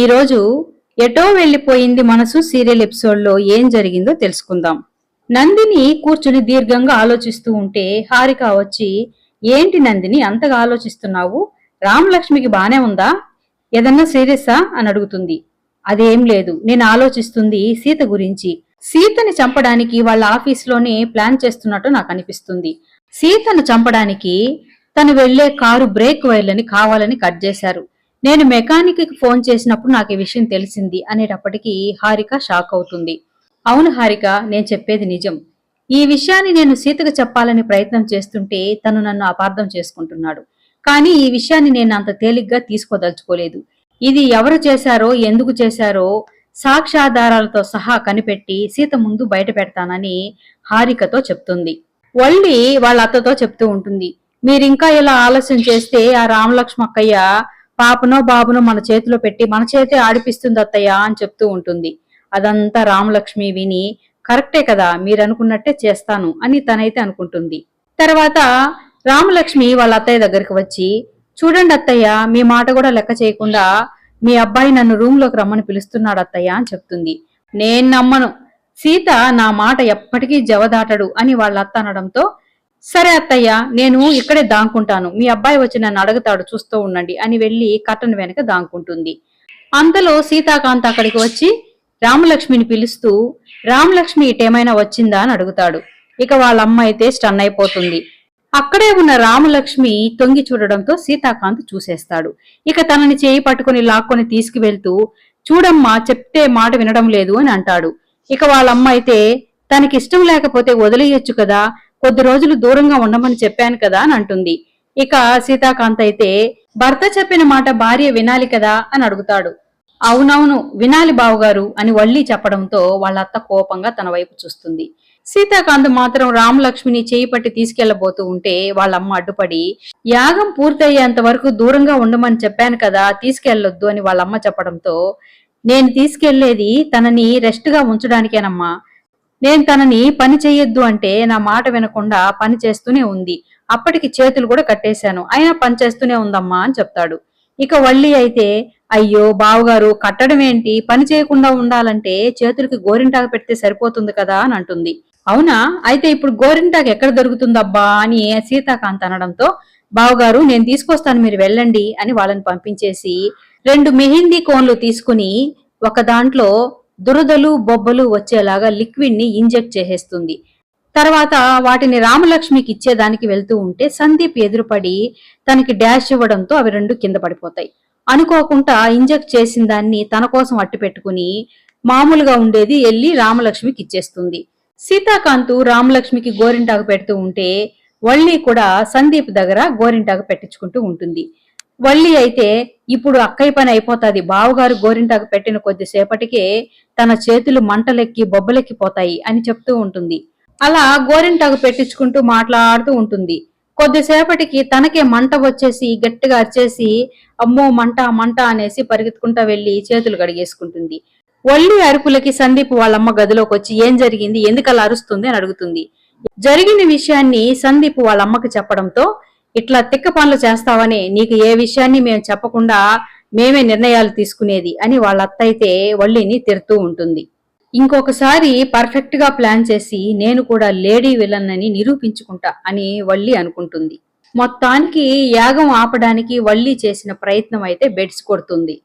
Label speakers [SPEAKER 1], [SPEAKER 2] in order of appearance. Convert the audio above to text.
[SPEAKER 1] ఈరోజు ఎటో వెళ్ళిపోయింది మనసు సీరియల్ ఎపిసోడ్లో ఏం జరిగిందో తెలుసుకుందాం. నందిని కూర్చుని దీర్ఘంగా ఆలోచిస్తూ ఉంటే హారిక వచ్చి ఏంటి నందిని అంతగా ఆలోచిస్తున్నావు? రామలక్ష్మికి బానే ఉందా? ఏదన్నా సీరియస్సా అని అడుగుతుంది. అదేం లేదు నేను ఆలోచిస్తుంది సీత గురించి. సీతని చంపడానికి వాళ్ళ ఆఫీస్లోనే ప్లాన్ చేస్తున్నట్టు నాకు అనిపిస్తుంది. సీతను చంపడానికి తను వెళ్ళే కారు బ్రేక్ వైర్లని కావాలని కట్ చేశారు. నేను మెకానిక్కి ఫోన్ చేసినప్పుడు నాకు ఈ విషయం తెలిసింది అనేటప్పటికీ హారిక షాక్ అవుతుంది. అవును హారిక నేను చెప్పేది నిజం. ఈ విషయాన్ని నేను సీతకు చెప్పాలని ప్రయత్నం చేస్తుంటే తను నన్ను అపార్థం చేసుకుంటున్నాడు. కానీ ఈ విషయాన్ని నేను అంత తేలిగ్గా తీసుకోదలుచుకోలేదు. ఇది ఎవరు చేశారో ఎందుకు చేశారో సాక్ష్యాధారాలతో సహా కనిపెట్టి సీత ముందు బయట పెడతానని హారికతో చెప్తుంది. వల్లి వాళ్ళ అత్తతో చెప్తూ ఉంటుంది. మీరింకా ఇలా ఆలస్యం చేస్తే ఆ రామలక్ష్మక్కయ్య పాపనో బాబునో మన చేతిలో పెట్టి మన చేతే ఆడిపిస్తుంది అత్తయ్య అని చెప్తూ ఉంటుంది. అదంతా రామలక్ష్మి విని కరెక్టే కదా మీరు అనుకున్నట్టే చేస్తాను అని తనైతే అనుకుంటుంది. తర్వాత రామలక్ష్మి వాళ్ళ అత్తయ్య దగ్గరికి వచ్చి చూడండి అత్తయ్య మీ మాట కూడా లెక్క చేయకుండా మీ అబ్బాయి నన్ను రూమ్లోకి రమ్మని పిలుస్తున్నాడు అత్తయ్య అని చెప్తుంది. నేను నమ్మను. సీత నా మాట ఎప్పటికీ జవదాటడు అని వాళ్ళ అత్త అనడంతో సరే అత్తయ్య నేను ఇక్కడే దాంకుంటాను. మీ అబ్బాయి వచ్చి నన్ను అడుగుతాడు చూస్తూ ఉండండి అని వెళ్ళి కట్టను వెనక దాంకుంటుంది. అంతలో సీతాకాంత్ అక్కడికి వచ్చి రామలక్ష్మిని పిలుస్తూ రామలక్ష్మి ఇటేమైనా వచ్చిందా? అని అడుగుతాడు. ఇక వాళ్ళ అమ్మ అయితే స్టన్ అయిపోతుంది. అక్కడే ఉన్న రామలక్ష్మి తొంగి చూడడంతో సీతాకాంత్ చూసేస్తాడు. ఇక తనని చేయి పట్టుకుని లాక్కొని తీసుకువెళ్తూ చూడమ్మా చెప్తే మాట వినడం లేదు అని అంటాడు. ఇక వాళ్ళమ్మ అయితే తనకిష్టం లేకపోతే వదిలేయొచ్చు కదా కొద్ది రోజులు దూరంగా ఉండమని చెప్పాను కదా అని అంటుంది. ఇక సీతాకాంత్ అయితే భర్త చెప్పిన మాట భార్య వినాలి కదా అని అడుగుతాడు. అవునవును వినాలి బావుగారు అని వళ్ళీ చెప్పడంతో వాళ్ళ అత్త కోపంగా తన వైపు చూస్తుంది. సీతాకాంత్ మాత్రం రామలక్ష్మిని చేయి పట్టి తీసుకెళ్ళబోతూ ఉంటే వాళ్ళమ్మ అడ్డుపడి యాగం పూర్తయ్యేంత వరకు దూరంగా ఉండమని చెప్పాను కదా తీసుకెళ్ళొద్దు అని వాళ్ళమ్మ చెప్పడంతో నేను తీసుకెళ్ళేది తనని రెస్ట్గా ఉంచడానికేనమ్మా. నేను తనని పని చేయొద్దు అంటే నా మాట వినకుండా పని చేస్తూనే ఉంది. అప్పటికి చేతులు కూడా కట్టేశాను. అయినా పని చేస్తూనే ఉందమ్మా అని చెప్తాడు. ఇక వల్లి అయితే అయ్యో బావగారు కట్టడం ఏంటి? పని చేయకుండా ఉండాలంటే చేతులకి గోరింటాకు పెడితే సరిపోతుంది కదా అని అంటుంది. అవునా? అయితే ఇప్పుడు గోరింటాకు ఎక్కడ దొరుకుతుందబ్బా అని సీతాకాంత్ అనడంతో బావగారు నేను తీసుకొస్తాను మీరు వెళ్ళండి అని వాళ్ళని పంపించేసి రెండు మెహిందీ కోన్లు తీసుకుని ఒక దాంట్లో దురదలు బొబ్బలు వచ్చేలాగా లిక్విడ్ని ఇంజెక్ట్ చేసేస్తుంది. తర్వాత వాటిని రామలక్ష్మికి ఇచ్చేదానికి వెళ్తూ ఉంటే సందీప్ ఎదురుపడి తనకి డాష్ ఇవ్వడంతో అవి రెండు కింద పడిపోతాయి. అనుకోకుండా ఇంజెక్ట్ చేసిన దాన్ని తన కోసం అట్టు పెట్టుకుని మామూలుగా ఉండేది వెళ్ళి రామలక్ష్మికి ఇచ్చేస్తుంది. సీతాకాంతు రామలక్ష్మికి గోరింటాకు పెడుతూ ఉంటే వల్లి కూడా సందీప్ దగ్గర గోరింటాకు పెట్టించుకుంటూ ఉంటుంది. వల్లి అయితే ఇప్పుడు అక్కయ్య పని అయిపోతాది. బావగారు గోరింటాకు పెట్టిన కొద్దిసేపటికే తన చేతులు మంటలెక్కి బొబ్బలెక్కిపోతాయి అని చెప్తూ ఉంటుంది. అలా గోరింటాకు పెట్టించుకుంటూ మాట్లాడుతూ ఉంటుంది. కొద్దిసేపటికి తనకే మంట వచ్చేసి గట్టిగా అరిచేసి అమ్మో మంట మంట అనేసి పరిగెత్తుకుంటా వెళ్ళి చేతులు కడిగేసుకుంటుంది. వల్లి అరుపులకి సందీప్ వాళ్ళమ్మ గదిలోకి వచ్చి ఏం జరిగింది? ఎందుకు అలా అరుస్తుంది? అని అడుగుతుంది. జరిగిన విషయాన్ని సందీప్ వాళ్ళ అమ్మకి చెప్పడంతో ఇట్లా తిక్క పనులు చేస్తావని నీకు ఏ విషయాన్ని మేము చెప్పకుండా మేమే నిర్ణయాలు తీసుకునేది అని వాళ్ళ అత్తయితే వల్లిని తిడుతూ ఉంటుంది. ఇంకొకసారి పర్ఫెక్ట్గా ప్లాన్ చేసి నేను కూడా లేడీ విలన్ అని నిరూపించుకుంటా అని వల్లి అనుకుంటుంది. మొత్తానికి యాగం ఆపడానికి వల్లి చేసిన ప్రయత్నం అయితే బెడ్స్ కొడుతుంది.